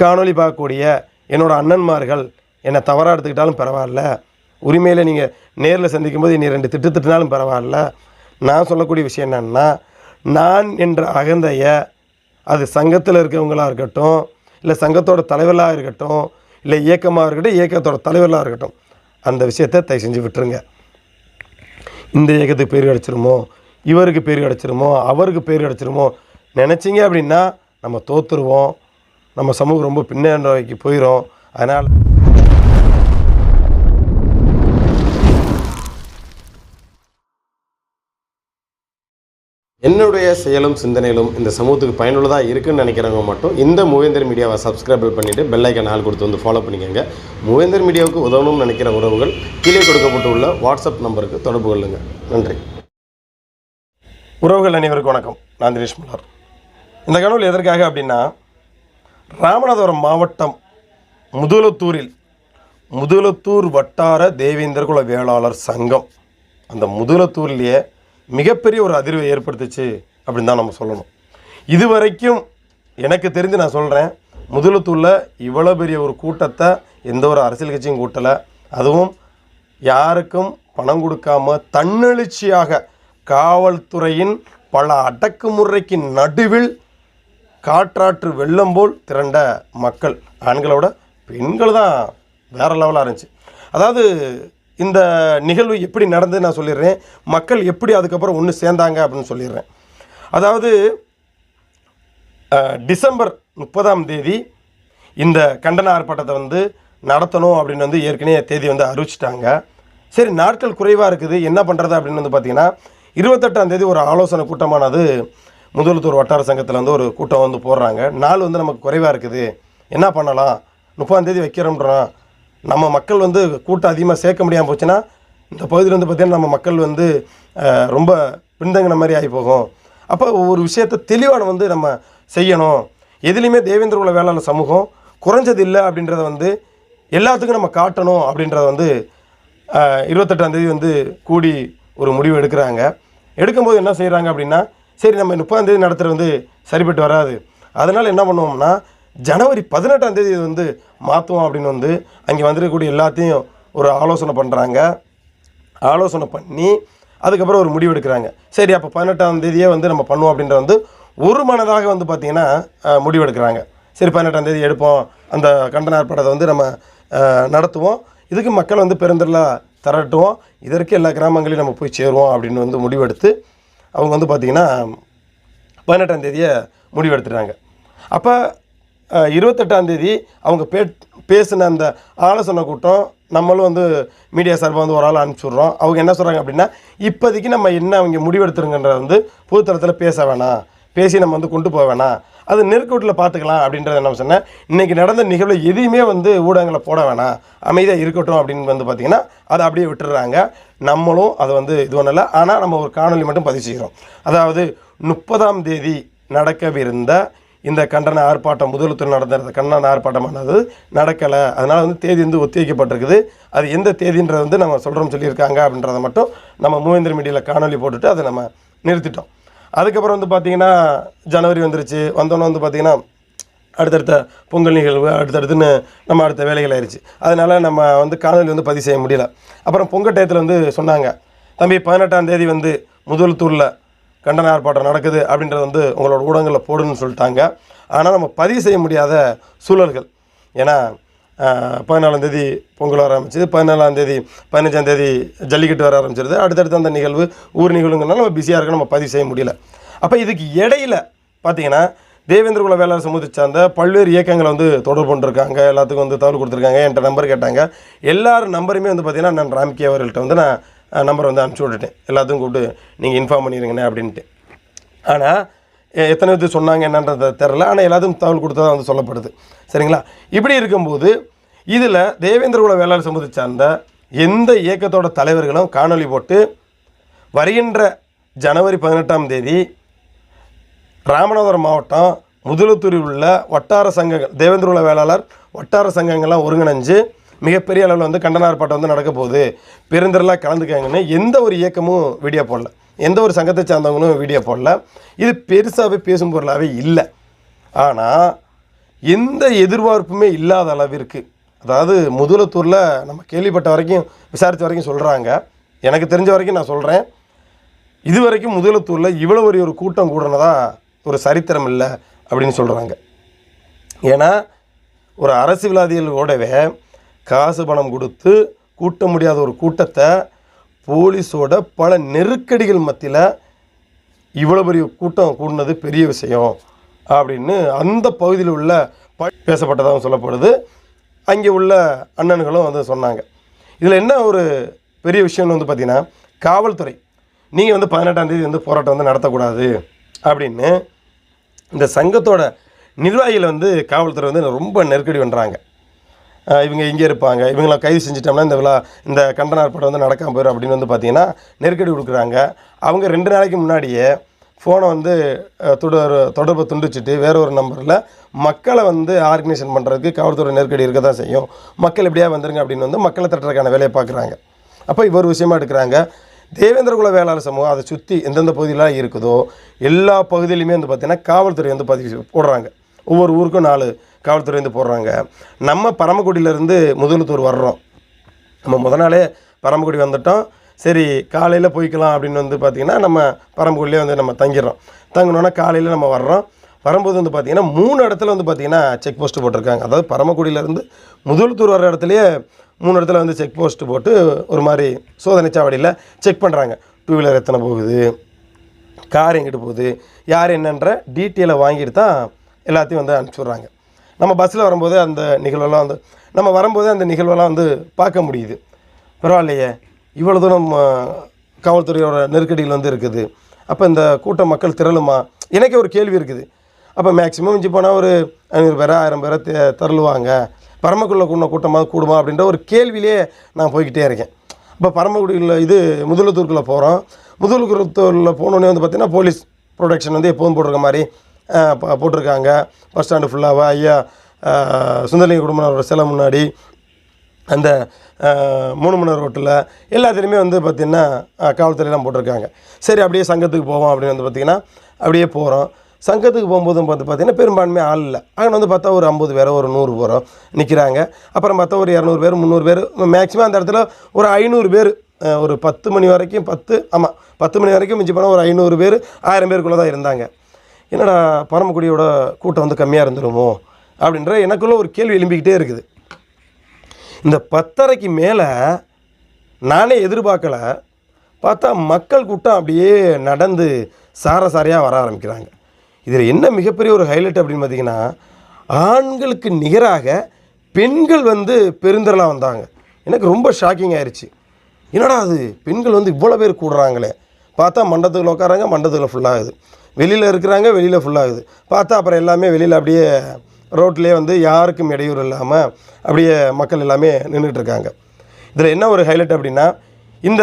காணொளி பார்க்கக்கூடிய என்னோடய அண்ணன்மார்கள் என்னை தவறாக எடுத்துக்கிட்டாலும் பரவாயில்ல. உரிமையில் நீங்கள் நேரில் சந்திக்கும் போது என்னை ரெண்டு திட்டு திட்டினாலும் பரவாயில்ல. நான் சொல்லக்கூடிய விஷயம் என்னென்னா நான் என்ற அகந்தையை அது சங்கத்தில் இருக்கிறவங்களாக இருக்கட்டும் இல்லை சங்கத்தோட தலைவர்களாக இருக்கட்டும் இல்லை இயக்கமாக இருக்கட்டும் இயக்கத்தோட தலைவர்களாக இருக்கட்டும் அந்த விஷயத்தை தயவு செஞ்சு விட்டுருங்க. இந்த இயக்கத்துக்கு பேர் கிடச்சிருமோ இவருக்கு பேர் கிடச்சிருமோ அவருக்கு பேர் கிடச்சிருமோ நினச்சிங்க அப்படின்னா நம்ம தோற்றுருவோம் நம்ம சமூகம் ரொம்ப பின்னோக்கி போயிடும் அதனால் என்னுடைய செயலும் சிந்தனையிலும் இந்த சமூகத்துக்கு பயனுள்ளதாக இருக்குன்னு நினைக்கிறவங்க மட்டும் இந்த மூவேந்தர் மீடியாவை சப்ஸ்கிரைபிள் பண்ணிவிட்டு பெல்லைக்கன் ஆள் கொடுத்து வந்து ஃபாலோ பண்ணிக்கோங்க. மூவேந்தர் மீடியாவுக்கு உதவணும்னு நினைக்கிற உறவுகள் கீழே கொடுக்கப்பட்டுள்ள வாட்ஸ்அப் நம்பருக்கு தொடர்பு கொள்ளுங்கள் நன்றி. உறவுகள் அனைவருக்கும் வணக்கம். நான் தினேஷ் மலர் இந்த கனவு எதற்காக அப்படின்னா ராமநாதபுரம் மாவட்டம் முதுலத்தூரில் முதுலத்தூர் வட்டார தேவேந்திரகுல வேளாளர் சங்கம். அந்த முதுலத்தூர்லேயே மிகப்பெரிய ஒரு அதிர்வை ஏற்படுத்துச்சு அப்படின்னு தான் நம்ம சொல்லணும். இதுவரைக்கும் எனக்கு தெரிஞ்சு நான் சொல்கிறேன் முதலத்தூரில் இவ்வளோ பெரிய ஒரு கூட்டத்தை எந்த ஒரு அரசியல் கட்சியும் கூட்டலை. அதுவும் யாருக்கும் பணம் கொடுக்காம தன்னெழுச்சியாக காவல்துறையின் பல அடக்குமுறைக்கு நடுவில் காற்றாற்று வெள்ளம் போல் திரண்ட மக்கள் ஆண்களோட பெண்கள் தான் வேற லெவலாக இருந்துச்சு. அதாவது இந்த நிகழ்வு எப்படி நடந்தது நான் சொல்லிடுறேன். மக்கள் எப்படி அதுக்கப்புறம் ஒன்று சேர்ந்தாங்க அப்படின்னு சொல்லிடுறேன். அதாவது டிசம்பர் முப்பதாம் தேதி இந்த கண்டன ஆர்ப்பாட்டத்தை வந்து நடத்தணும் அப்படின்னு வந்து ஏற்கனவே தேதி வந்து அறிவிச்சிட்டாங்க. சரி நாட்கள் குறைவாக இருக்குது. என்ன பண்ணுறது அப்படின்னு வந்து பார்த்தீங்கன்னா இருபத்தெட்டாம் தேதி ஒரு ஆலோசனை கூட்டமானது முதலுத்தூர் வட்டார சங்கத்தில் வந்து ஒரு கூட்டம் வந்து போடுறாங்க. நாள் வந்து நமக்கு குறைவாக இருக்குது. என்ன பண்ணலாம்? முப்பாந்தேதி வைக்கிறோம்ன்றோம். நம்ம மக்கள் வந்து கூட்டம் அதிகமாக சேர்க்க முடியாமல் போச்சுன்னா இந்த பகுதியில் வந்து பார்த்திங்கன்னா நம்ம மக்கள் வந்து ரொம்ப பின்தங்கின மாதிரி ஆகி போகும். அப்போ ஒரு விஷயத்தை தெளிவான வந்து நம்ம செய்யணும். எதுலேயுமே தேவேந்திர குல வேளாண் சமூகம் குறைஞ்சது இல்லை அப்படின்றத வந்து எல்லாத்துக்கும் நம்ம காட்டணும் அப்படின்றத வந்து இருபத்தெட்டாந்தேதி இருபத்தெட்டாம் தேதி வந்து கூடி ஒரு முடிவு எடுக்கிறாங்க. எடுக்கும்போது என்ன செய்கிறாங்க அப்படின்னா சரி நம்ம முப்பதாந்தேதி நடத்துகிற நடத்துகிறது வந்து சரிப்பட்டு வராது. அதனால் என்ன பண்ணுவோம்னா ஜனவரி பதினெட்டாம் தேதி வந்து மாற்றுவோம் அப்படின்னு வந்து அங்கே வந்துருக்கக்கூடிய எல்லாத்தையும் ஒரு ஆலோசனை பண்ணுறாங்க ஆலோசனை பண்ணி அதுக்கப்புறம் ஒரு முடிவு எடுக்கிறாங்க. சரி அப்போ பதினெட்டாம் தேதியே வந்து நம்ம பண்ணுவோம் அப்படின்ற வந்து ஒரு மனதாக வந்து பார்த்திங்கன்னா முடிவு எடுக்கிறாங்க. சரி பதினெட்டாம் தேதி எடுப்போம். அந்த கண்டன ஆர்ப்பாட்டத்தை வந்து நம்ம நடத்துவோம். இதுக்கு மக்கள் வந்து பெருந்திரளாக திரட்டுவோம் இதற்கு எல்லா கிராமங்களையும் நம்ம போய் சேருவோம் அப்படின்னு வந்து முடிவெடுத்து அவங்க வந்து பார்த்திங்கன்னா பதினெட்டாம் தேதியை முடிவெடுத்துட்டாங்க. அப்போ இருபத்தெட்டாம் தேதி அவங்க பே பேசின அந்த ஆலோசனை கூட்டம் நம்மளும் வந்து மீடியா சார்பாக வந்து ஒரு ஆள் அனுப்பிச்சுட்றோம். அவங்க என்ன சொல்கிறாங்க அப்படின்னா இப்போதைக்கு நம்ம என்ன அவங்க முடிவெடுத்துருங்கன்றத வந்து பொதுத்தளத்தில் பேச வேணாம். பேசி நம்ம வந்து கொண்டு போக வேணாம். அது நெருக்கூட்டில் பார்த்துக்கலாம் அப்படின்றத நம்ம சொன்னேன். இன்றைக்கி நடந்த நிகழ்வு எதையுமே வந்து ஊடகங்களை போட வேணாம். அமைதியாக இருக்கட்டும் அப்படின்னு வந்து பார்த்திங்கன்னா அதை அப்படியே விட்டுடுறாங்க. நம்மளும் அதை வந்து இது பண்ணலை. ஆனால் நம்ம ஒரு காணொலி மட்டும் பதிவு செய்கிறோம். அதாவது முப்பதாம் தேதி நடக்கவிருந்த இந்த கண்டன ஆர்ப்பாட்டம் முதலுத்தூர் நடந்த கண்டன ஆர்ப்பாட்டமானது நடக்கலை. அதனால் வந்து தேதி வந்து ஒத்திவைக்கப்பட்டிருக்குது. அது எந்த தேதின்றது வந்து நம்ம சொல்கிறோம் சொல்லியிருக்காங்க அப்படின்றத மட்டும் நம்ம மூவேந்திர மீடியாவில் காணொலி போட்டுட்டு அதை நம்ம நிறுத்திட்டோம். அதுக்கப்புறம் வந்து பார்த்திங்கன்னா ஜனவரி வந்துருச்சு. வந்தோன்னே வந்து பார்த்திங்கன்னா அடுத்தடுத்த பொங்கல் நிகழ்வு அடுத்தடுத்துன்னு நம்ம அடுத்த வேலைகள் ஆயிடுச்சு அதனால் நம்ம வந்து காணொலி வந்து பதிவு செய்ய முடியல. அப்புறம் பொங்கல் டயத்தில் வந்து சொன்னாங்க தம்பி பதினெட்டாம் தேதி வந்து முதல்தூரில் கண்டன ஆர்ப்பாட்டம் நடக்குது அப்படின்றத வந்து உங்களோட ஊடகங்களில் போடுன்னு சொல்லிட்டாங்க. ஆனால் நம்ம பதிவு செய்ய முடியாத சூழல்கள். ஏன்னா பதினாலாம் தேதி பொங்கல் வர ஆரம்பிச்சது. பதினாலாம் தேதி பதினஞ்சாம் தேதி ஜல்லிக்கட்டு வர ஆரம்பிச்சிருது. அடுத்தடுத்து அந்த நிகழ்வு ஊர் நிகழ்வுங்கிறனால நம்ம பிஸியாக இருக்க நம்ம பதிவு செய்ய முடியல. அப்போ இதுக்கு இடையில பார்த்தீங்கன்னா தேவேந்திரகுல வேளாண் சமூகத்தை சார்ந்த பல்வேறு இயக்கங்களை வந்து தொடர்பு கொண்டிருக்காங்க. எல்லாத்துக்கும் வந்து தகவல் கொடுத்துருக்காங்க. என்கிட்ட நம்பர் கேட்டாங்க. எல்லாரும் நம்பருமே வந்து பார்த்தீங்கன்னா நான் ராம்கே அவர்கள்ட்ட வந்து நான் நம்பர் வந்து அனுப்பிச்சி விட்டுட்டேன். எல்லாத்துக்கும் கூப்பிட்டு நீங்கள் இன்ஃபார்ம் பண்ணிடுங்கண்ணே அப்படின்ட்டு. ஆனால் எத்தனை பேர் சொன்னாங்க என்னன்றது தெரில ஆனால் எல்லாத்துக்கும் தகவல் கொடுத்ததா வந்து சொல்லப்படுது. சரிங்களா? இப்படி இருக்கும்போது இதில் தேவேந்திரகுல வேளாண் சமூகத்தை சார்ந்த எந்த இயக்கத்தோட தலைவர்களும் காணொளி போட்டு வருகின்ற ஜனவரி பதினெட்டாம் தேதி ராமநாதபுரம் மாவட்டம் முதலுத்தூரில் உள்ள வட்டார சங்கங்கள் தேவேந்திர வேளாளர் வட்டார சங்கங்கள்லாம் ஒருங்கிணைஞ்சு மிகப்பெரிய அளவில் வந்து கண்டன ஆர்ப்பாட்டம் வந்து நடக்க போகுது. பெருந்திரளாக கலந்துக்காங்கன்னு எந்த ஒரு இயக்கமும் வீடியோ போடல. எந்த ஒரு சங்கத்தை சார்ந்தவங்களும் வீடியோ போடல. இது பெருசாகவே பேசும் பொருளாகவே இல்லை. ஆனால் எந்த எதிர்பார்ப்புமே இல்லாத அளவிற்கு அதாவது முதலத்தூரில் நம்ம கேள்விப்பட்ட வரைக்கும் விசாரித்த வரைக்கும் சொல்கிறாங்க எனக்கு தெரிஞ்ச வரைக்கும் நான் சொல்கிறேன் இது வரைக்கும் முதலத்தூரில் இவ்வளோ பெரிய ஒரு கூட்டம் கூடுனதா ஒரு சரித்திரம் இல்லை. அப்படின்னு சொல்கிறாங்க ஏன்னா ஒரு அரசியல்வாதிகளோடவே காசு பணம் கொடுத்து கூட்ட முடியாத ஒரு கூட்டத்தை போலீஸோட பல நெருக்கடிகள் மத்தியில் இவ்வளோ பெரிய கூட்டம் கூடினது பெரிய விஷயம் அப்படின்னு அந்த பகுதியில் உள்ள ப பேசப்பட்டதாகவும் சொல்லப்படுது. அங்கே உள்ள அண்ணன்களும் வந்து சொன்னாங்க. இதில் என்ன ஒரு பெரிய விஷயம்னு வந்து பார்த்திங்கன்னா காவல்துறை நீங்கள் வந்து பதினெட்டாம் தேதி வந்து போராட்டம் வந்து நடத்தக்கூடாது அப்படின்னு இந்த சங்கத்தோட நிர்வாகிகள் வந்து காவல்துறை வந்து ரொம்ப நெருக்கடி பண்ணுறாங்க இவங்க இங்கே இருப்பாங்க. இவங்களை கைது செஞ்சிட்டோம்னா இந்த விழா இந்த கண்டன ஆர்ப்பாட்டம் வந்து நடக்காமல் போயிடும் அப்படின்னு வந்து பார்த்தீங்கன்னா நெருக்கடி கொடுக்குறாங்க. அவங்க ரெண்டு நாளைக்கு முன்னாடியே ஃபோனை வந்து தொடர் தொடர்பை துண்டிச்சிட்டு வேற ஒரு நம்பரில் மக்களை வந்து ஆர்கனைசேஷன் பண்ணுறதுக்கு காவல்துறை நெருக்கடி இருக்க தான் செய்யும். மக்கள் எப்படியா வந்துருங்க அப்படின்னு வந்து மக்களை தட்டுறதுக்கான வேலையை பார்க்குறாங்க. அப்போ இவர் விஷயமா எடுக்கிறாங்க. தேவேந்திரகுல வேளாளர் சமூகம் அதை சுற்றி எந்தெந்த பகுதியெலாம் இருக்குதோ எல்லா பகுதியிலையுமே வந்து பார்த்திங்கன்னா காவல்துறை வந்து பதிவு போடுறாங்க. ஒவ்வொரு ஊருக்கும் நாலு காவல்துறை வந்து போடுறாங்க. நம்ம பரமக்குடியிலேருந்து முதலுத்தூர் வர்றோம். நம்ம முத நாளே பரமக்குடி வந்துட்டோம். சரி காலையில் போய்க்கலாம் அப்படின்னு வந்து பார்த்திங்கன்னா நம்ம பரமக்குடியிலே வந்து நம்ம தங்கிடுறோம். தங்கினோன்னா காலையில் நம்ம வர்றோம். வரும்போது வந்து பார்த்திங்கன்னா மூணு இடத்துல வந்து பார்த்திங்கன்னா செக் போஸ்ட்டு போட்டிருக்காங்க. அதாவது பரமக்குடியிலேருந்து முதலுத்தூர் வர இடத்துலையே மூணு இடத்துல வந்து செக் போஸ்ட்டு போட்டு ஒரு மாதிரி சோதனை சாவடியில் செக் பண்ணுறாங்க டூ வீலர் எத்தனை போகுது? கார் எங்கிட்டு போகுது? யார் என்னன்ற டீட்டெயிலை வாங்கிட்டு தான் எல்லாத்தையும் வந்து அனுப்பிச்சுட்றாங்க நம்ம பஸ்ஸில் வரும்போது அந்த நிகழ்வெல்லாம் வந்து நம்ம வரும்போது அந்த நிகழ்வெல்லாம் வந்து பார்க்க முடியுது. பரவாயில்லையே. இவ்வளோ தூரம் காவல்துறையோட நெருக்கடிகள் வந்து இருக்குது. அப்போ இந்த கூட்டம் மக்கள் திரளுமா? எனக்கே ஒரு கேள்வி இருக்குது. அப்போ மேக்ஸிமம் மிஞ்சி போனால் ஒரு ஐநூறு பேரா ஆயிரம் பேரை தே- தருளுவாங்க பரமக்குள்ள கூடின கூட்டமாக கூடுமா அப்படின்ற ஒரு கேள்வியிலே நான் போய்கிட்டே இருக்கேன். இப்போ பரமக்குடியில் இது முதலத்தூருக்குள்ளே போகிறோம் முதலுத்தூரில் போனோடனே வந்து பார்த்திங்கன்னா போலீஸ் ப்ரொடெக்ஷன் வந்து எப்போதும் போட்டிருக்க மாதிரி போட்டிருக்காங்க. பஸ் ஸ்டாண்டு ஃபுல்லாக ஐயா சுந்தரலிங்க குடும்பனோட சிலை முன்னாடி அந்த மூணு மணி ரோட்டில் எல்லாத்துலேயுமே வந்து பார்த்திங்கன்னா காவல்துறையெல்லாம் போட்டிருக்காங்க. சரி அப்படியே சங்கத்துக்கு போவோம் அப்படின்னு வந்து பார்த்திங்கன்னா அப்படியே போகிறோம் சங்கத்துக்கு போகும்போதும் பார்த்து பார்த்திங்கன்னா பெரும்பான்மை ஆள் இல்லை. அங்கே வந்து பார்த்தா ஒரு ஐம்பது பேரோ ஒரு நூறு பேரோ நிற்கிறாங்க அப்புறம் பார்த்தா ஒரு இரநூறு பேர் முந்நூறு பேர். மேக்ஸிமம் அந்த இடத்துல ஒரு ஐநூறு பேர் ஒரு பத்து மணி வரைக்கும் பத்து ஆமாம் பத்து மணி வரைக்கும் மிஞ்சி போனால் ஒரு ஐநூறு பேர் ஆயிரம் பேருக்குள்ளே தான் இருந்தாங்க. என்னடா பரமக்குடியோட கூட்டம் வந்து கம்மியாக இருந்துருமோ? அப்படின்ற எனக்குள்ளே ஒரு கேள்வி எழும்பிக்கிட்டே இருக்குது. இந்த பத்தரைக்கு மேலே நானே எதிர்பார்க்கல. பார்த்தா மக்கள் கூட்டம் அப்படியே நடந்து சாரசாரியாக வர ஆரம்பிக்கிறாங்க. இதில் என்ன மிகப்பெரிய ஒரு ஹைலைட் அப்படின்னு பார்த்தீங்கன்னா ஆண்களுக்கு நிகராக பெண்கள் வந்து பெருந்திரளாக வந்தாங்க. எனக்கு ரொம்ப ஷாக்கிங் ஆயிடுச்சு என்னடா அது பெண்கள் வந்து இவ்வளோ பேர் கூடுறாங்களே. பார்த்தா மண்டபத்துக்குள்ள உட்காராங்க மண்டபத்தில் ஃபுல்லாகுது வெளியில் இருக்கிறாங்க வெளியில் ஃபுல்லாகுது பார்த்தா அப்புறம் எல்லாமே வெளியில் அப்படியே ரோட்லேயே வந்து யாருக்கும் இடையூறு இல்லாமல் அப்படியே மக்கள் எல்லாமே நின்றுட்டுருக்காங்க இதில் என்ன ஒரு ஹைலைட் அப்படின்னா இந்த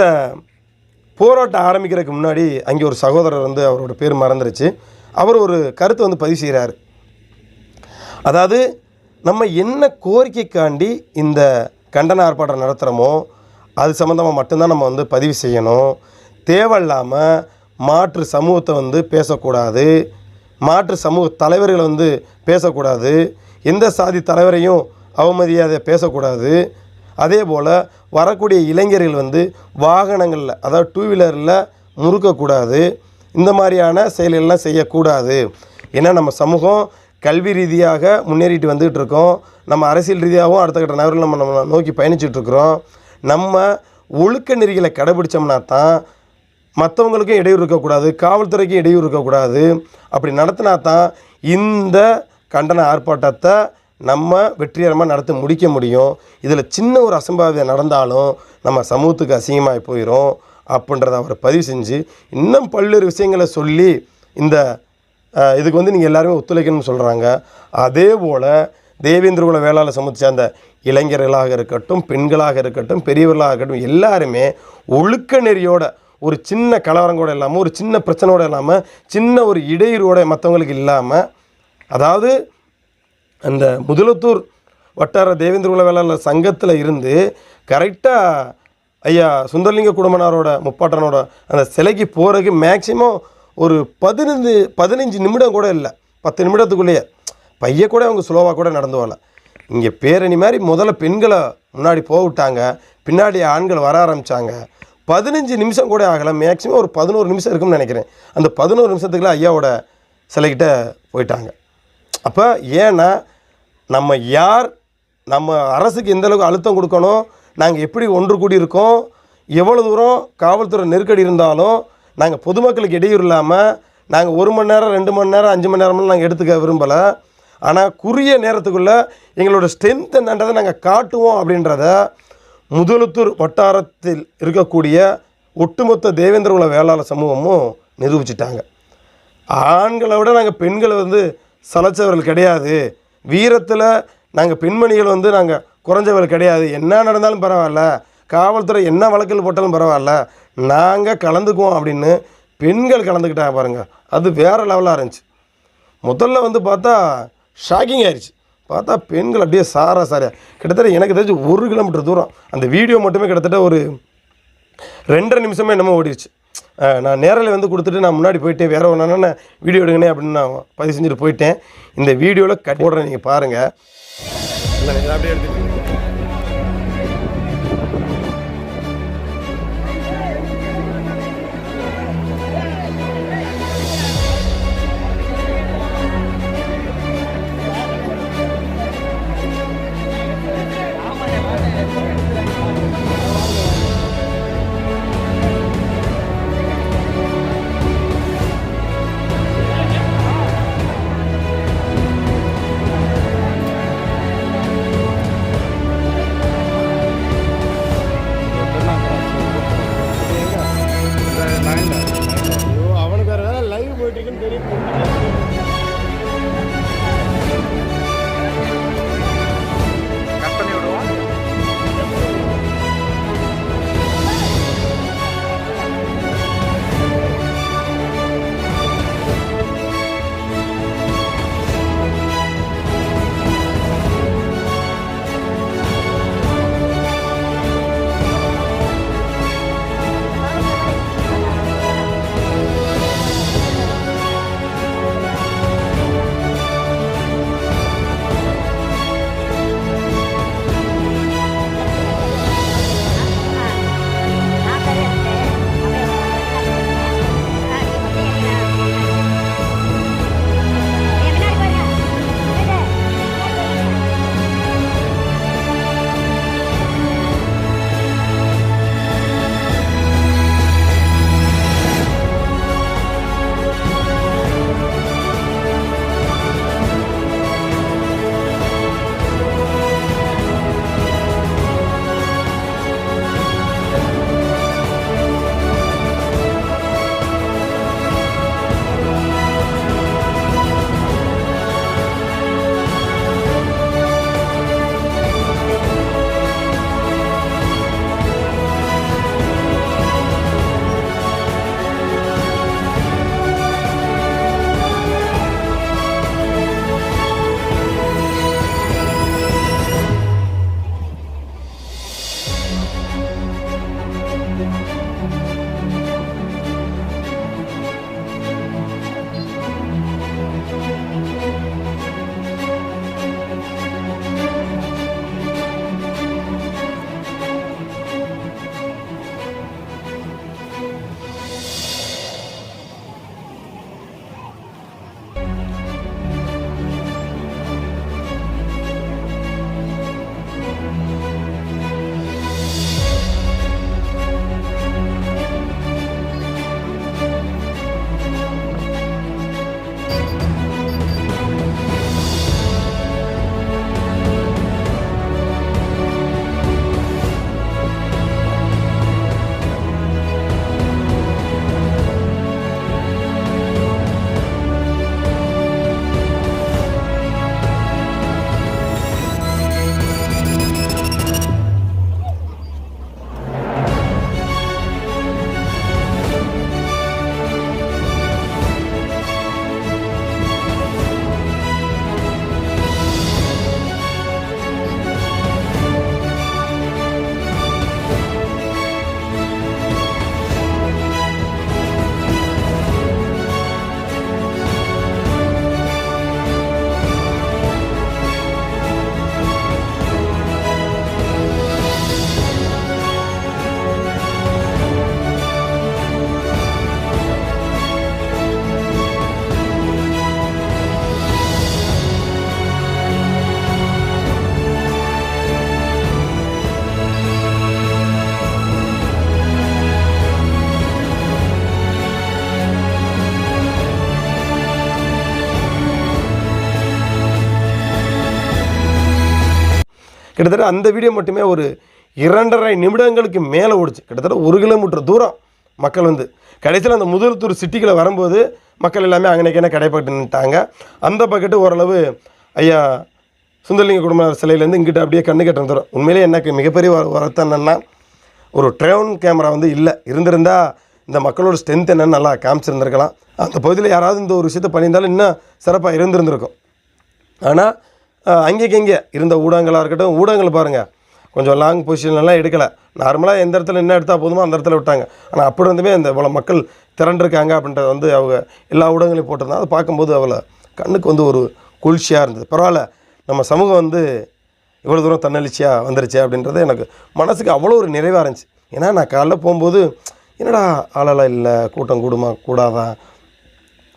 போராட்டம் ஆரம்பிக்கிறதுக்கு முன்னாடி அங்கே ஒரு சகோதரர் வந்து அவரோட பேர் மறந்துருச்சு. அவர் ஒரு கருத்தை வந்து பதிவு செய்கிறார். அதாவது நம்ம என்ன கோரிக்கைக்காண்டி இந்த கண்டன ஆர்ப்பாட்டம் நடத்துகிறோமோ அது சம்மந்தமாக மட்டும்தான் நம்ம வந்து பதிவு செய்யணும். தேவையில்லாமல் மாற்று சமூகத்தை வந்து பேசக்கூடாது. மாற்று சமூக தலைவர்களை வந்து பேசக்கூடாது. எந்த சாதி தலைவரையும் அவமதியாத பேசக்கூடாது. அதே போல் வரக்கூடிய இளைஞர்கள் வந்து வாகனங்களில் அதாவது டூ வீலரில் முறுக்கக்கூடாது. இந்த மாதிரியான செயல்கள்லாம் செய்யக்கூடாது. ஏன்னா நம்ம சமூகம் கல்வி ரீதியாக முன்னேறிட்டு வந்துகிட்டு இருக்கோம் நம்ம அரசியல் ரீதியாகவும் அடுத்த கட்ட நகரில் நம்ம நம்ம நோக்கி பயணிச்சுட்டு இருக்கிறோம் நம்ம ஒழுக்க நெறிகளை கடைபிடிச்சோம்னா தான் மற்றவங்களுக்கும் இடையூறு இருக்கக்கூடாது காவல்துறைக்கும் இடையூறு இருக்கக்கூடாது. அப்படி நடத்தினா தான் இந்த கண்டன ஆர்ப்பாட்டத்தை நம்ம வெற்றிகரமாக நடத்தி முடிக்க முடியும். இதில் சின்ன ஒரு அசம்பாவிதம் நடந்தாலும் நம்ம சமூகத்துக்கு அசிங்கமாகி போயிடும் அப்படின்றத அவர் பதிவு செஞ்சு இன்னும் பல்வேறு விஷயங்களை சொல்லி இந்த இதுக்கு வந்து நீங்கள் எல்லாருமே ஒத்துழைக்கணும்னு சொல்கிறாங்க அதே போல் தேவேந்திரகுல வேளாளர் சமூகத்தை சேர்ந்த இளைஞர்களாக இருக்கட்டும் பெண்களாக இருக்கட்டும் பெரியவர்களாக இருக்கட்டும் எல்லாருமே ஒழுக்க நெறியோட ஒரு சின்ன கலவரம் கூட இல்லாமல் ஒரு சின்ன பிரச்சனையோட இல்லாமல் சின்ன ஒரு இடையூறோட மற்றவங்களுக்கு இல்லாமல் அதாவது அந்த முதலத்தூர் வட்டார தேவேந்திரகுல வேளாளர் சங்கத்தில் இருந்து கரெக்டாக ஐயா சுந்தரலிங்க குடும்பனாரோட முப்பாட்டனோட அந்த சிலைக்கு போகிறதுக்கு மேக்சிமம் ஒரு பதினஞ்சு பதினஞ்சு நிமிடம் கூட இல்லை. பத்து நிமிடத்துக்குள்ளேயே. பைய கூட அவங்க ஸ்லோவாக கூட நடந்து வரல. இங்கே பேரணி மாதிரி முதல்ல பெண்களை முன்னாடி போவிட்டாங்க பின்னாடி ஆண்கள் வர ஆரம்பித்தாங்க பதினஞ்சு நிமிஷம் கூட ஆகலை. மேக்ஸிமம் ஒரு பதினோரு நிமிஷம் இருக்கும்னு நினைக்கிறேன். அந்த பதினோரு நிமிஷத்துக்குள்ள ஐயாவோட சிலைக்கிட்ட போயிட்டாங்க. அப்போ ஏன்னா நம்ம யார் நம்ம அரசுக்கு எந்த அளவுக்கு அழுத்தம் கொடுக்கணும் நாங்கள் எப்படி ஒன்று கூடி இருக்கோம் எவ்வளோ தூரம் காவல்துறை நெருக்கடி இருந்தாலும் நாங்கள் பொதுமக்களுக்கு இடையூறு இல்லாமல் நாங்கள் ஒரு மணி நேரம் ரெண்டு மணி நேரம் அஞ்சு மணி நேரம்லாம் நாங்கள் எடுத்துக்க விரும்பலை. ஆனால் குறுகிய நேரத்துக்குள்ளே எங்களோட ஸ்ட்ரென்த் என்னன்றதை நாங்கள் காட்டுவோம் அப்படின்றத முதலுத்தூர் வட்டாரத்தில் இருக்கக்கூடிய ஒட்டுமொத்த தேவேந்திர தேவேந்திரகுல வேளாளர் சமூகமும் நிரூபிச்சிட்டாங்க. ஆண்களை விட நாங்கள் பெண்களை வந்து சலைச்சவர்கள் கிடையாது. வீரத்தில் நாங்கள் பெண்மணிகள் வந்து நாங்கள் குறைஞ்சவர் கிடையாது. என்ன நடந்தாலும் பரவாயில்ல. காவல்துறை என்ன வழக்கில் போட்டாலும் பரவாயில்ல. நாங்கள் கலந்துக்குவோம் அப்படின்னு பெண்கள் கலந்துக்கிட்டாங்க பாருங்கள் அது வேறு லெவலாக இருந்துச்சு. முதல்ல வந்து பார்த்தா ஷாக்கிங் ஆயிடுச்சு பார்த்தா பெண்கள் அப்படியே சாரா சாரியா கிட்டத்தட்ட எனக்கு தெரிஞ்சு ஒரு கிலோமீட்டர் தூரம். அந்த வீடியோ மட்டுமே கிட்டத்தட்ட ஒரு ரெண்டரை நிமிஷமே என்னமோ ஓடிடுச்சு நான் நேரில் வந்து கொடுத்துட்டு நான் முன்னாடி போயிட்டேன் வேறு ஒன்று வீடியோ எடுங்கண்ணே அப்படின்னு நான் பதிவு செஞ்சுட்டு போயிட்டேன். இந்த வீடியோவில் கட் போடுறேன் நீங்கள் பாருங்கள் இல்லை அப்படியே எடுத்துட்டு கிட்டத்தட்ட அந்த வீடியோ மட்டுமே ஒரு இரண்டரை நிமிடங்களுக்கு மேலே ஓடிச்சு. கிட்டத்தட்ட ஒரு கிலோமீட்டர் தூரம் மக்கள் வந்து. கடைசியில் அந்த முதலத்தூர் சிட்டிக்குள்ள வரும்போது மக்கள் எல்லாமே அங்கனைக்கே கடைப்பட்டு நின்ட்டாங்க அந்த பக்கெட்டு ஓரளவு ஐயா சுந்தரலிங்க குடும்ப சிலையிலேருந்து இங்கிட்ட அப்படியே கண்ணு கட்ட தூரம். உண்மையிலேயே எனக்கு மிகப்பெரிய வரு- வருத்தம் என்னென்னா ஒரு ட்ரோன் கேமரா வந்து இல்லை. இருந்திருந்தால் இந்த மக்களோட ஸ்ட்ரென்த் என்னன்னு நல்லா காமிச்சிருந்துருக்கலாம். அந்த பகுதியில் யாராவது இந்த ஒரு விஷயத்தை பண்ணியிருந்தாலும் இன்னும் சிறப்பாக இருந்திருந்திருக்கும். ஆனால் அங்கேக்கு இங்கே இருந்த ஊடகங்களாக இருக்கட்டும் ஊடகங்கள் பாருங்கள் கொஞ்சம் லாங் பொசிஷன்லாம் எடுக்கலை. நார்மலாக எந்த இடத்துல என்ன எடுத்தால் போதுமோ அந்த இடத்துல விட்டாங்க. ஆனால் அப்படி இருந்துமே இந்த இவ்வளோ மக்கள் திரண்டிருக்காங்க அப்படின்றத வந்து அவங்க எல்லா ஊடகங்களையும் போட்டிருந்தாங்க. அதை பார்க்கும்போது அவளை கண்ணுக்கு வந்து ஒரு குளிர்ச்சியாக இருந்தது. பரவாயில்ல நம்ம சமூகம் வந்து இவ்வளோ தூரம் தன்னெழுச்சியாக வந்துருச்சு அப்படின்றது எனக்கு மனசுக்கு அவ்வளோ ஒரு நிறைவாக இருந்துச்சு. ஏன்னா நான் காலைல போகும்போது என்னடா ஆளெல்லாம் இல்லை கூட்டம் கூடுமா கூடாதான்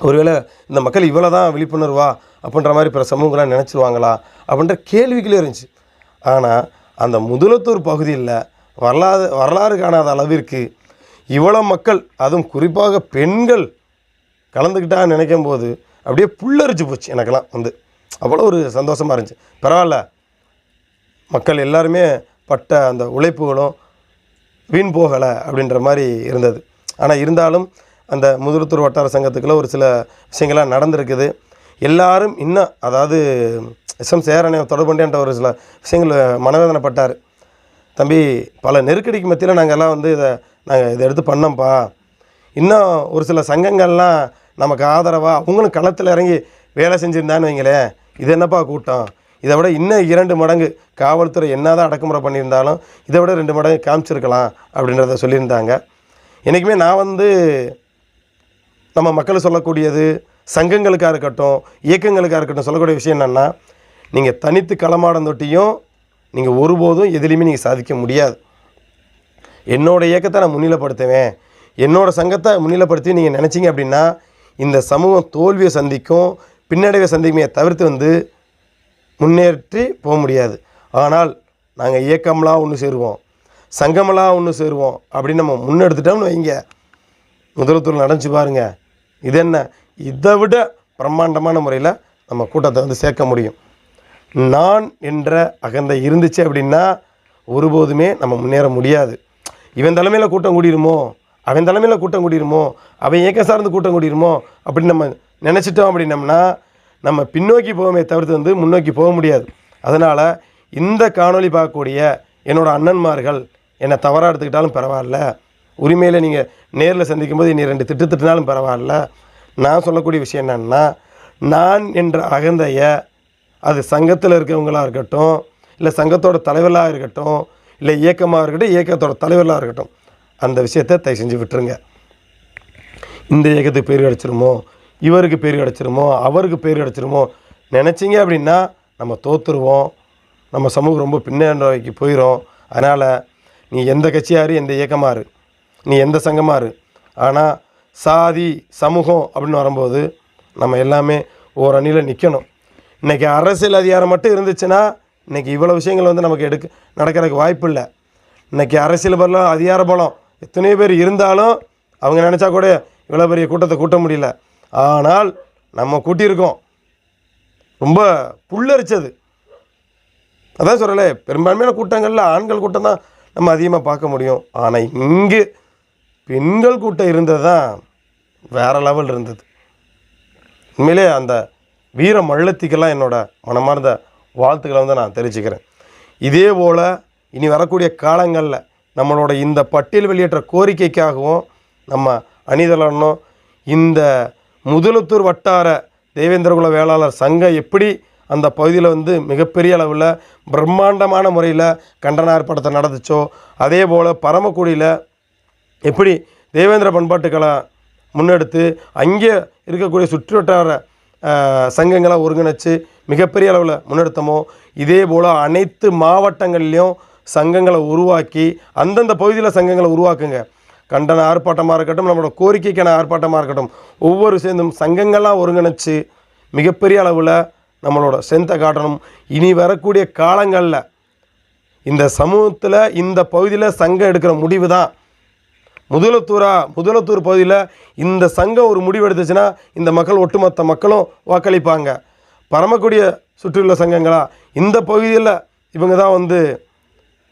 ஒருவேளை இந்த மக்கள் இவ்வளோ தான் விழிப்புணர்வா அப்படின்ற மாதிரி பிற சமூகங்களாக நினச்சிருவாங்களா அப்படின்ற கேள்விகளே இருந்துச்சு. ஆனால் அந்த முதலத்தூர் பகுதியில் வரலாறு வரலாறு காணாத அளவிற்கு இவ்வளோ மக்கள் அதுவும் குறிப்பாக பெண்கள் கலந்துக்கிட்டா நினைக்கும் போது அப்படியே புல்லரிச்சு போச்சு எனக்கெல்லாம் வந்து. அவ்வளோ ஒரு சந்தோஷமாக இருந்துச்சு. பரவாயில்ல. மக்கள் எல்லாருமே பட்ட அந்த உழைப்புகளும் வீண் போகலை அப்படின்ற மாதிரி இருந்தது. ஆனால் இருந்தாலும் அந்த முதலத்தூர் வட்டார சங்கத்துக்குள்ளே ஒரு சில விஷயங்கள்லாம் நடந்திருக்குது. எல்லாரும் இன்னும் அதாவது எஸ்எம் சேரனை தொடர்புண்டேன்ற ஒரு சில விஷயங்கள் மனவேதனைப்பட்டார். தம்பி பல நெருக்கடிக்கு மத்தியில் நாங்கள் எல்லாம் வந்து இதை நாங்கள் இதை எடுத்து பண்ணோம்ப்பா. இன்னும் ஒரு சில சங்கங்கள்லாம் நமக்கு ஆதரவாக அவங்களும் களத்தில் இறங்கி வேலை செஞ்சுருந்தான்னு வைங்களேன். இது என்னப்பா கூட்டம்? இதை விட இன்னும் இரண்டு மடங்கு காவல்துறை என்னதான் அடக்குமுறை பண்ணியிருந்தாலும் இதை விட ரெண்டு மடங்கு காமிச்சிருக்கலாம் அப்படின்றத சொல்லியிருந்தாங்க. என்றைக்குமே நான் வந்து நம்ம மக்கள் சொல்லக்கூடியது சங்கங்களுக்காக இருக்கட்டும் இயக்கங்களுக்காக இருக்கட்டும் சொல்லக்கூடிய விஷயம் என்னென்னா நீங்கள் தனித்து களமாடம் தொட்டியும் நீங்கள் ஒருபோதும் எதுலேயுமே நீங்கள் சாதிக்க முடியாது. என்னோட இயக்கத்தை நான் முன்னிலைப்படுத்துவேன். என்னோட சங்கத்தை முன்னிலைப்படுத்தி நீங்கள் நினச்சிங்க அப்படின்னா இந்த சமூகம் தோல்வியை சந்திக்கும் பின்னடைவை சந்திக்குமே தவிர்த்து வந்து முன்னேற்றி போக முடியாது. ஆனால் நாங்கள் இயக்கம்லாம் ஒன்று சேருவோம் சங்கமெல்லாம் ஒன்று சேருவோம் அப்படின்னு நம்ம முன்னெடுத்துட்டோம்னு வைங்க. முதலத்தூர் நடந்துச்சு பாருங்கள் இது என்ன? இதை விட பிரம்மாண்டமான முறையில் நம்ம கூட்டத்தை வந்து சேர்க்க முடியும். நான் என்ற அகந்தை இருந்துச்சு அப்படின்னா ஒருபோதுமே நம்ம முன்னேற முடியாது. இவன் தலைமையில் கூட்டம் கூடிருமோ? அவன் தலைமையில் கூட்டம் கூடிருமோ? அவன் இயக்க சார்ந்து கூட்டம் கூடிருமோ? அப்படின்னு நம்ம நினச்சிட்டோம் அப்படின்னம்னா நம்ம பின்னோக்கி போவோமே தவிர்த்து வந்து முன்னோக்கி போக முடியாது. அதனால் இந்த காணொளி பார்க்கக்கூடிய என்னோட அண்ணன்மார்கள் என்னை தவறாக எடுத்துக்கிட்டாலும் பரவாயில்ல. உரிமையில் நீங்கள் நேரில் சந்திக்கும் போது நீ ரெண்டு திட்டு திட்டினாலும் பரவாயில்ல. நான் சொல்லக்கூடிய விஷயம் என்னன்னா நான் என்ற அகந்தையை அது சங்கத்தில் இருக்கிறவங்களாக இருக்கட்டும் இல்லை சங்கத்தோட தலைவர்களாக இருக்கட்டும் இல்லை இயக்கமாக இருக்கட்டும் இயக்கத்தோட தலைவர்களாக இருக்கட்டும் அந்த விஷயத்தை தயவு செஞ்சு விட்டுருங்க. இந்த இயக்கத்துக்கு பேர் கிடச்சிருமோ இவருக்கு பேர் கிடச்சிருமோ அவருக்கு பேர் கிடச்சிருமோ நினச்சிங்க அப்படின்னா நம்ம தோற்றுருவோம் நம்ம சமூகம் ரொம்ப பின்னடைக்கு போயிடும் அதனால் நீ எந்த கட்சியாரு எந்த இயக்கமாரு நீ எந்த சங்கமாரு ஆனால் சாதி சமூகம் அப்படின்னு வரும்போது நம்ம எல்லாமே ஒரு அணியில் நிற்கணும் இன்றைக்கி அரசியல் அதிகாரம் மட்டும் இருந்துச்சுன்னா இன்றைக்கி இவ்வளோ விஷயங்கள் வந்து நமக்கு எடுக்க நடக்கிறதுக்கு வாய்ப்பு இல்லை. இன்றைக்கி அரசியல் பலம் அதிகார பலம் எத்தனையோ பேர் இருந்தாலும் அவங்க நினச்சா கூட இவ்வளோ பெரிய கூட்டத்தை கூட்ட முடியல. ஆனால் நம்ம கூட்டியிருக்கோம். ரொம்ப புல்லரிச்சது. அதான் சொல்லலை பெரும்பான்மையான கூட்டங்களில் ஆண்கள் கூட்டம் தான் நம்ம அதிகமாக பார்க்க முடியும். ஆனால் இங்கே பெண்கள் கூட்டம் இருந்தது தான் வேறு லெவல் இருந்தது. உண்மையிலே அந்த வீர மள்ளத்திக்கெல்லாம் என்னோடய மனமார்ந்த வாழ்த்துக்களை வந்து நான் தெரிவிச்சுக்கிறேன். இதே போல் இனி வரக்கூடிய காலங்களில் நம்மளோட இந்த பட்டியல் வெளியேற்ற கோரிக்கைக்காகவும் நம்ம அணிதளனும் இந்த முதலுத்தூர் வட்டார தேவேந்திரகுல வேளாளர் சங்கம் எப்படி அந்த பகுதியில் வந்து மிகப்பெரிய அளவில் பிரம்மாண்டமான முறையில் கண்டன ஆர்ப்பாட்டத்தை நடந்துச்சோ அதே போல் பரமக்குடியில் எப்படி தேவேந்திர பண்பாட்டு முன்னெடுத்து அங்கே இருக்கக்கூடிய சுற்றுவட்டார சங்கங்களை ஒருங்கிணைச்சு மிகப்பெரிய அளவில் முன்னெடுத்தமோ இதே போல் அனைத்து மாவட்டங்கள்லேயும் சங்கங்களை உருவாக்கி அந்தந்த பகுதியில் சங்கங்களை உருவாக்குங்க. கண்டன ஆர்ப்பாட்டமாக இருக்கட்டும் நம்மளோட கோரிக்கைக்கான ஆர்ப்பாட்டமாக இருக்கட்டும் ஒவ்வொரு சேர்ந்தும் சங்கங்கள்லாம் ஒருங்கிணைச்சு மிகப்பெரிய அளவில் நம்மளோட செந்தை காட்டணும். இனி வரக்கூடிய காலங்களில் இந்த சமூகத்தில் இந்த பகுதியில் சங்கம் எடுக்கிற முடிவு தான் முதலத்தூரா முதலத்தூர் பகுதியில் இந்த சங்கம் ஒரு முடிவெடுத்துச்சுன்னா இந்த மக்கள் ஒட்டுமொத்த மக்களும் வாக்களிப்பாங்க. பரமக்குடிய சுற்றியுள்ள சங்கங்களா இந்த பகுதியில் இவங்க தான் வந்து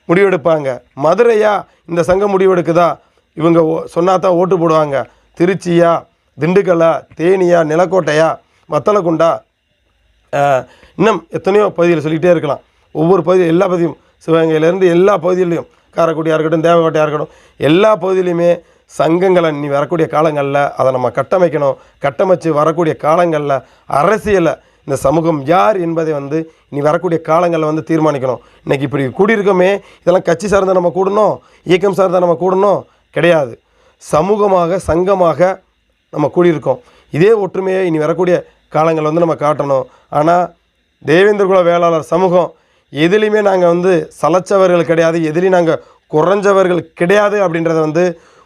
முடிவெடுப்பாங்க. மதுரையா இந்த சங்கம் முடிவெடுக்குதா? இவங்க சொன்னா தான் ஓட்டு போடுவாங்க. திருச்சியா திண்டுக்கல்லா தேனியா நிலக்கோட்டையா வத்தலக்குண்டா இன்னும் எத்தனையோ பகுதியில் சொல்லிகிட்டே இருக்கலாம். ஒவ்வொரு பகுதி எல்லா பகுதியும் சிவகங்கையிலேருந்து எல்லா பகுதியிலையும் காரைக்குடியாக இருக்கட்டும் தேவகோட்டையாக இருக்கட்டும் எல்லா பகுதியிலையுமே சங்கங்களை நீ வரக்கூடிய காலங்களில் அதை நம்ம கட்டமைக்கணும். கட்டமைச்சு வரக்கூடிய காலங்களில் அரசியலை இந்த சமூகம் யார் என்பதை வந்து நீ வரக்கூடிய காலங்களில் வந்து தீர்மானிக்கணும். இன்னைக்கு இப்படி கூடியிருக்கோமே இதெல்லாம் கட்சி சார்ந்த நம்ம கூடணும் இயக்கம் சார்ந்த நம்ம கூடணும் கிடையாது. சமூகமாக சங்கமாக நம்ம கூடியிருக்கோம். இதே ஒற்றுமையை இனி வரக்கூடிய காலங்கள் வந்து நம்ம காட்டணும். ஆனால் தேவேந்திர குல வேளாளர் சமூகம் எதுலேயுமே நாங்கள் வந்து சலைச்சவர்கள் கிடையாது எதுலேயும் நாங்கள் குறைஞ்சவர்கள் கிடையாது அப்படின்றத வந்து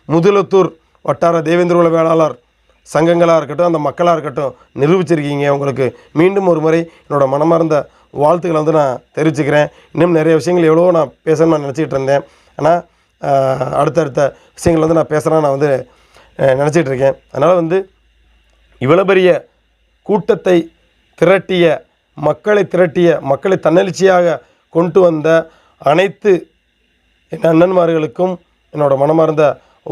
முதலத்தூர் வட்டார தேவேந்திர குல வேளாளர் சங்கங்களாக இருக்கட்டும் அந்த மக்களாக இருக்கட்டும் நிரூபிச்சிருக்கீங்க. உங்களுக்கு மீண்டும் ஒரு முறை என்னோடய மனமார்ந்த வாழ்த்துக்களை வந்து நான் தெரிவிச்சுக்கிறேன். இன்னும் நிறைய விஷயங்கள் எவ்வளோ நான் பேசணும்னு நான் நினச்சிக்கிட்டு இருந்தேன். ஆனால் அடுத்தடுத்த விஷயங்கள் வந்து நான் பேசுகிறேன் நான் வந்து நினச்சிட்டு இருக்கேன். அதனால் வந்து இவ்வளோ பெரிய கூட்டத்தை திரட்டிய மக்களை திரட்டிய மக்களை தன்னெழுச்சியாக கொண்டு வந்த அனைத்து என் அண்ணன்மார்களுக்கும் என்னோடய மனமார்ந்த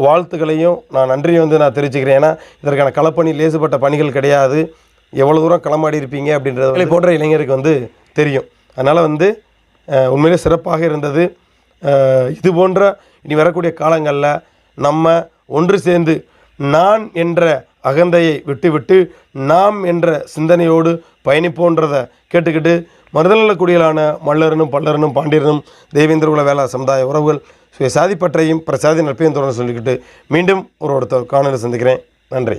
வாழ்த்துக்களையும் நான் நன்றியை வந்து நான் தெரிவிச்சுக்கிறேன். ஏன்னா இதற்கான களப்பணி லேசுப்பட்ட பணிகள் கிடையாது. எவ்வளோ தூரம் களமாடி இருப்பீங்க அப்படின்றது போன்ற இளைஞருக்கு வந்து தெரியும். அதனால் வந்து உண்மையிலே சிறப்பாக இருந்தது. இது போன்ற இனி வரக்கூடிய காலங்களில் நம்ம ஒன்று சேர்ந்து நான் என்ற அகந்தையை விட்டுவிட்டு நாம் என்ற சிந்தனையோடு பயணிப்போன்றதை கேட்டுக்கிட்டு மருதநல மல்லரனும் பல்லரனும் பாண்டியரனும் தேவேந்திர குல வேளா சமுதாய உறவுகள் சுய பற்றையும் பிரசாதி நட்பையும் தொடர்ந்து சொல்லிக்கிட்டு மீண்டும் ஒரு ஒருத்தர் காணொலி சந்திக்கிறேன். நன்றி.